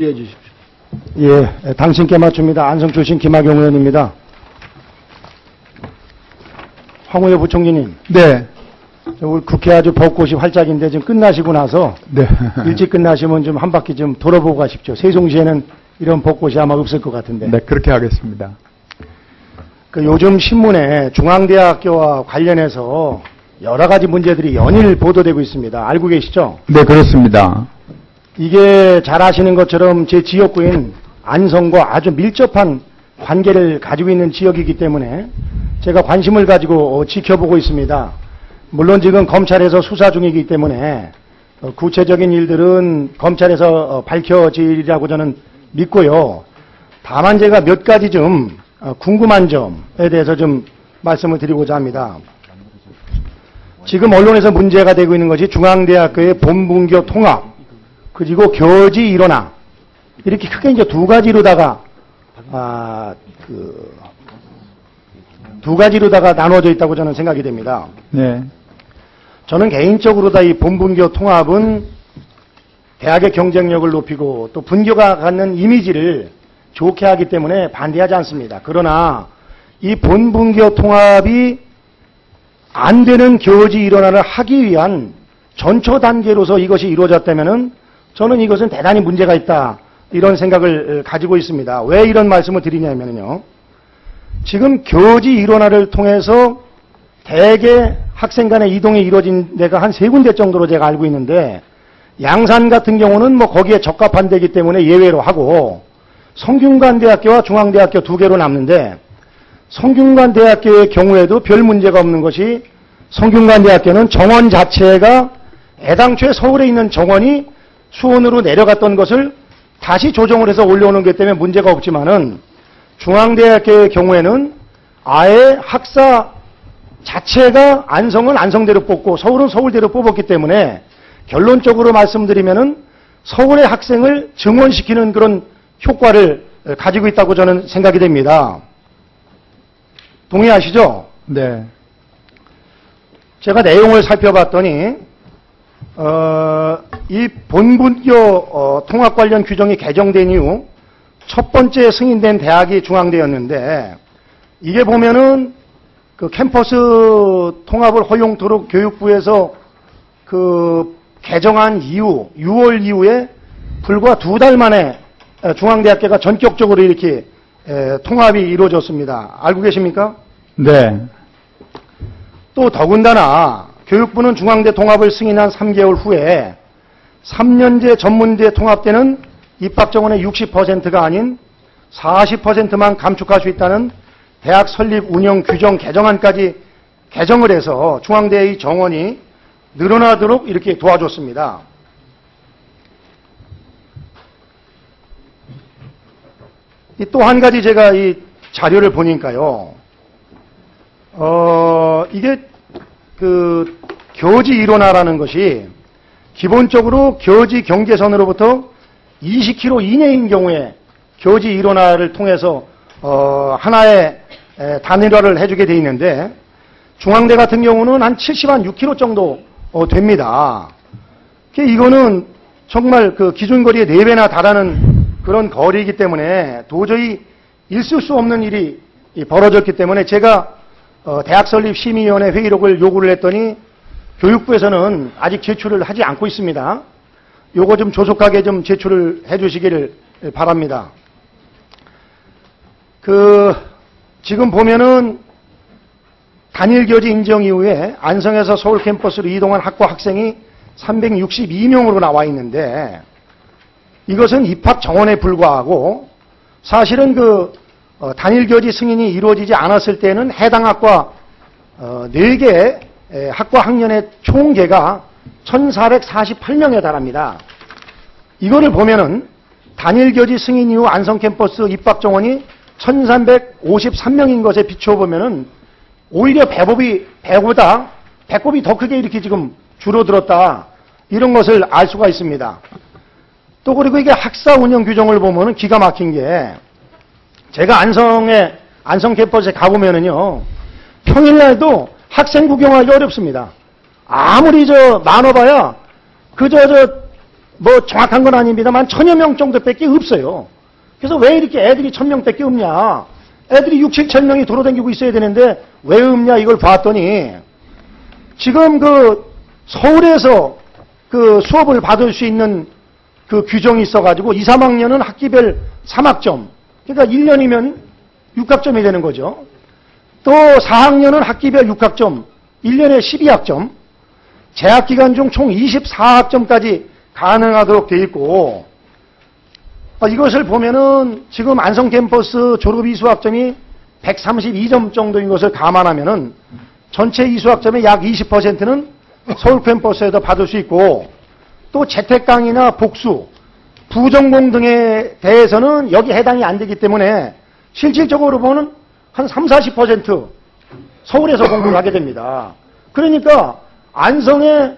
해 주십시오. 예, 당신께 맞춥니다. 안성 출신 김학용 의원입니다. 황우여 부총리님, 네. 저 우리 국회 아주 벚꽃이 활짝인데 지금 끝나시고 나서 네. 일찍 끝나시면 좀 한 바퀴 좀 돌아보고 가십시오. 세종시에는 이런 벚꽃이 아마 없을 것 같은데. 네, 그렇게 하겠습니다. 그 요즘 신문에 중앙대학교와 관련해서 여러 가지 문제들이 연일 보도되고 있습니다. 알고 계시죠? 네, 그렇습니다. 이게 잘 아시는 것처럼 제 지역구인 안성과 아주 밀접한 관계를 가지고 있는 지역이기 때문에 제가 관심을 가지고 어, 지켜보고 있습니다. 물론 지금 검찰에서 수사 중이기 때문에 어, 구체적인 일들은 검찰에서 어, 밝혀지리라고 저는 믿고요. 다만 제가 몇 가지 좀 어, 궁금한 점에 대해서 좀 말씀을 드리고자 합니다. 지금 언론에서 문제가 되고 있는 것이 중앙대학교의 본분교 통합 그리고 교지 일어나 이렇게 크게 이제 두 가지로다가 아, 그, 두 가지로다가 나눠져 있다고 저는 생각이 됩니다. 네. 저는 개인적으로 다 이 본분교 통합은 대학의 경쟁력을 높이고 또 분교가 갖는 이미지를 좋게 하기 때문에 반대하지 않습니다. 그러나 이 본분교 통합이 안 되는 교지 일원화를 하기 위한 전초 단계로서 이것이 이루어졌다면은 저는 이것은 대단히 문제가 있다. 이런 생각을 가지고 있습니다. 왜 이런 말씀을 드리냐면요. 지금 교지 일원화를 통해서 대개 학생 간의 이동이 이루어진 데가 한 세 군데 정도로 제가 알고 있는데 양산 같은 경우는 뭐 거기에 적합한 데기 때문에 예외로 하고 성균관대학교와 중앙대학교 두 개로 남는데 성균관대학교의 경우에도 별 문제가 없는 것이 성균관대학교는 정원 자체가 애당초에 서울에 있는 정원이 수원으로 내려갔던 것을 다시 조정을 해서 올려오는 것 때문에 문제가 없지만은 중앙대학교의 경우에는 아예 학사 자체가 안성은 안성대로 뽑고 서울은 서울대로 뽑았기 때문에 결론적으로 말씀드리면은 서울의 학생을 증원시키는 그런 효과를 가지고 있다고 저는 생각이 됩니다. 동의하시죠? 네. 제가 내용을 살펴봤더니 어, 이 본분교 어, 통합 관련 규정이 개정된 이후 첫 번째 승인된 대학이 중앙대였는데 이게 보면은 그 캠퍼스 통합을 허용토록 교육부에서 그 개정한 이후 6월 이후에 불과 두 달 만에 에, 중앙대학교가 전격적으로 이렇게 에, 통합이 이루어졌습니다. 알고 계십니까? 네. 또 더군다나 교육부는 중앙대 통합을 승인한 3개월 후에 3년제 전문대 통합 때는 입학 정원의 60%가 아닌 40%만 감축할 수 있다는 대학 설립 운영 규정 개정안까지 개정을 해서 중앙대의 정원이 늘어나도록 이렇게 도와줬습니다. 또 한 가지 제가 이 자료를 보니까요. 어, 이게 그 교지 일원화라는 것이 기본적으로 교지 경계선으로부터 20km 이내인 경우에 교지 일원화를 통해서 어, 하나의 에, 단일화를 해주게 돼 있는데 중앙대 같은 경우는 한 70 한 6km 정도 어, 됩니다. 그 이거는 정말 그 기준거리의 4배나 달하는 그런 거리이기 때문에 도저히 있을 수 없는 일이 이 벌어졌기 때문에 제가 어, 대학 설립 심의위원회 회의록을 요구를 했더니 교육부에서는 아직 제출을 하지 않고 있습니다. 요거 좀 조속하게 좀 제출을 해 주시기를 바랍니다. 그, 지금 보면은 단일 교지 인정 이후에 안성에서 서울 캠퍼스로 이동한 학과 학생이 362명으로 나와 있는데 이것은 입학 정원에 불과하고 사실은 그 어, 단일 교지 승인이 이루어지지 않았을 때는 해당 학과 어, 4개 에, 학과 학년의 총계가 1448명에 달합니다. 이거를 보면은 단일 교지 승인 이후 안성 캠퍼스 입학 정원이 1353명인 것에 비추어 보면은 오히려 배법이 배보다 배꼽이 더 크게 이렇게 지금 줄어들었다 이런 것을 알 수가 있습니다. 또 그리고 이게 학사 운영 규정을 보면은 기가 막힌 게 제가 안성에 안성 캠퍼스에 가보면은요 평일날도 학생 구경하기 어렵습니다. 아무리 저 많아봐야 그저 저 뭐 정확한 건 아닙니다만 천여 명 정도밖에 없어요. 그래서 왜 이렇게 애들이 천 명밖에 없냐? 애들이 6, 7천 명이 돌아다니고 있어야 되는데 왜 없냐 이걸 봤더니 지금 그 서울에서 그 수업을 받을 수 있는 그 규정이 있어가지고 2, 3학년은 학기별 3학점. 그러니까 1년이면 6학점이 되는 거죠. 또 4학년은 학기별 6학점, 1년에 12학점, 재학 기간 중 총 24학점까지 가능하도록 되어 있고, 어, 이것을 보면은 지금 안성 캠퍼스 졸업 이수학점이 132점 정도인 것을 감안하면은 전체 이수학점의 약 20%는 서울 캠퍼스에도 받을 수 있고, 또 재택 강의나 복수, 부전공 등에 대해서는 여기 해당이 안 되기 때문에 실질적으로 보면 한 3, 40% 서울에서 공부를 하게 됩니다. 그러니까 안성에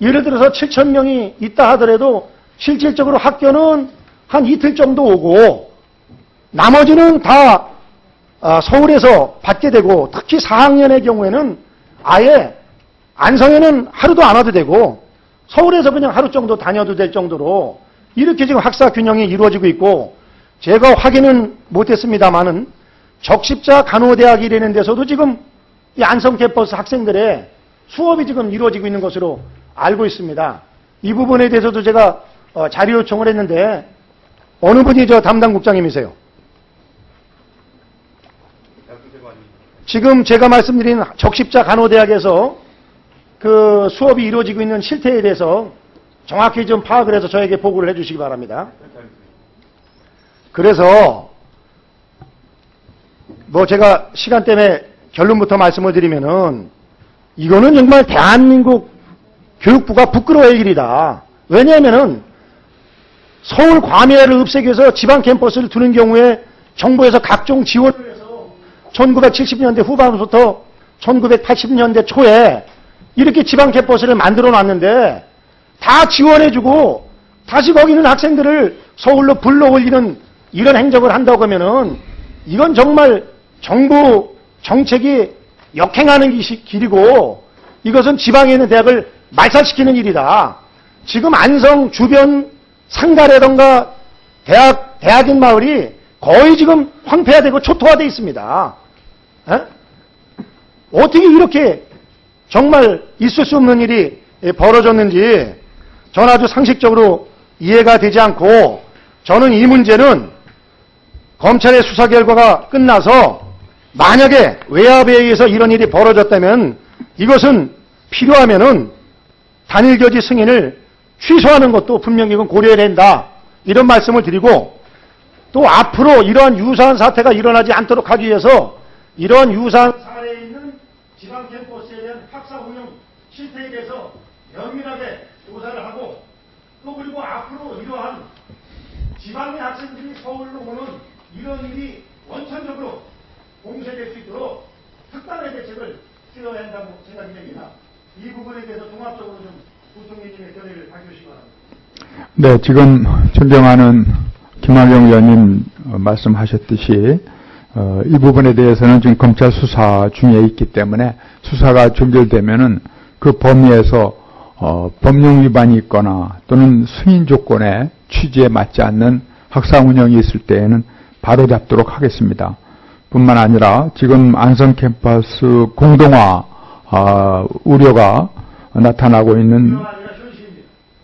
예를 들어서 7천 명이 있다 하더라도 실질적으로 학교는 한 이틀 정도 오고 나머지는 다 아, 서울에서 받게 되고 특히 4학년의 경우에는 아예 안성에는 하루도 안 와도 되고 서울에서 그냥 하루 정도 다녀도 될 정도로 이렇게 지금 학사 균형이 이루어지고 있고 제가 확인은 못했습니다만은 적십자 간호대학이라는 데서도 지금 이 안성 캠퍼스 학생들의 수업이 지금 이루어지고 있는 것으로 알고 있습니다. 이 부분에 대해서도 제가 어, 자료 요청을 했는데 어느 분이 저 담당 국장님이세요? 지금 제가 말씀드린 적십자 간호대학에서 그 수업이 이루어지고 있는 실태에 대해서 정확히 좀 파악을 해서 저에게 보고를 해주시기 바랍니다. 그래서 뭐 제가 시간 때문에 결론부터 말씀을 드리면은 이거는 정말 대한민국 교육부가 부끄러워할 일이다. 왜냐하면은 서울 과밀화를 없애기 위해서 지방 캠퍼스를 두는 경우에 정부에서 각종 지원을 해서 1970년대 후반부터 1980년대 초에 이렇게 지방 캠퍼스를 만들어 놨는데 다 지원해주고 다시 거기 있는 학생들을 서울로 불러 올리는 이런 행적을 한다고 하면은 이건 정말 정부 정책이 역행하는 기- 길이고 이것은 지방에 있는 대학을 말살시키는 일이다. 지금 안성 주변 상가라던가 대학, 대학인 마을이 거의 지금 황폐화되고 초토화되어 있습니다. 에? 어떻게 이렇게 정말 있을 수 없는 일이 벌어졌는지 저는 아주 상식적으로 이해가 되지 않고 저는 이 문제는 검찰의 수사 결과가 끝나서 만약에 외압에 의해서 이런 일이 벌어졌다면 이것은 필요하면은 단일교지 승인을 취소하는 것도 분명히 고려해야 된다. 이런 말씀을 드리고 또 앞으로 이러한 유사한 사태가 일어나지 않도록 하기 위해서 이러한 유사한 사례에 있는 지방 캠퍼스에 대한 학사 운영 실태에 대해서 면밀하게 조사를 하고 또 그리고 앞으로 이러한 지방의 학생들이 서울로 오는 이런 일이 원천적으로 봉쇄될 수 있도록 특단의 대책을 쓰어야 한다고 생각이 됩니다. 이 부분에 대해서 종합적으로 좀 부총리님의 견해를 밝혀주시기 바랍니다. 네, 지금 존경하는 김학용 의원님 어, 말씀하셨듯이 어, 이 부분에 대해서는 지금 검찰 수사 중에 있기 때문에 수사가 종결되면은 그 범위에서 어, 법령 위반이 있거나 또는 승인 조건에 취지에 맞지 않는 학사 운영이 있을 때에는 바로 잡도록 하겠습니다. 뿐만 아니라 지금 안성 캠퍼스 공동화 아, 우려가 나타나고 있는.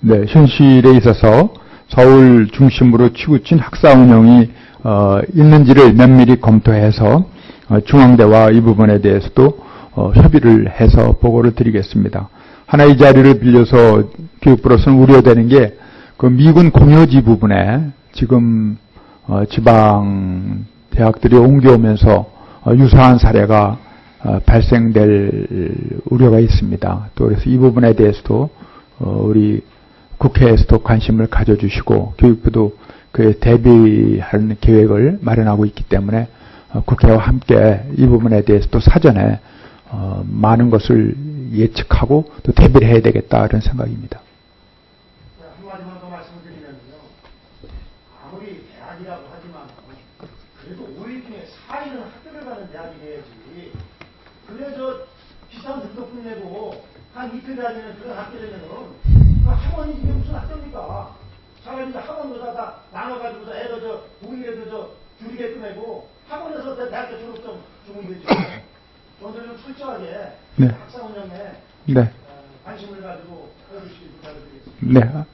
네, 현실에 있어서 서울 중심으로 치우친 학사 운영이 어, 있는지를 면밀히 검토해서 어, 중앙대와 이 부분에 대해서도 어, 협의를 해서 보고를 드리겠습니다. 하나 이 자리를 빌려서 교육부로서는 우려되는 게 그 미군 공여지 부분에 지금 어, 지방 대학들이 옮겨오면서 어, 유사한 사례가 어, 발생될 우려가 있습니다. 또 그래서 이 부분에 대해서도 어, 우리 국회에서도 관심을 가져주시고 교육부도 그에 대비하는 계획을 마련하고 있기 때문에 어, 국회와 함께 이 부분에 대해서도 사전에 어, 많은 것을 예측하고 또 대비를 해야 되겠다 이런 생각입니다. 자, 한마디만 더 말씀드리면요. 아무리 대학이라고 하지만 그래도 5일 중에 4일은 학교를 가는 대학이 돼야지. 다니는 그런 학교라면은 그 학원이 이게 무슨 학교입니까? 이제 학원보다 다 나눠가지고서 애들 저, 국민애들 저, 줄이게끔 해고 학원에서 대- 대학교 졸업 좀 주면 되죠. 저들 좀 철저하게 네. 학사 운영에 네. 어, 관심을 가지고 해주시기 부탁드리겠습니다. 네.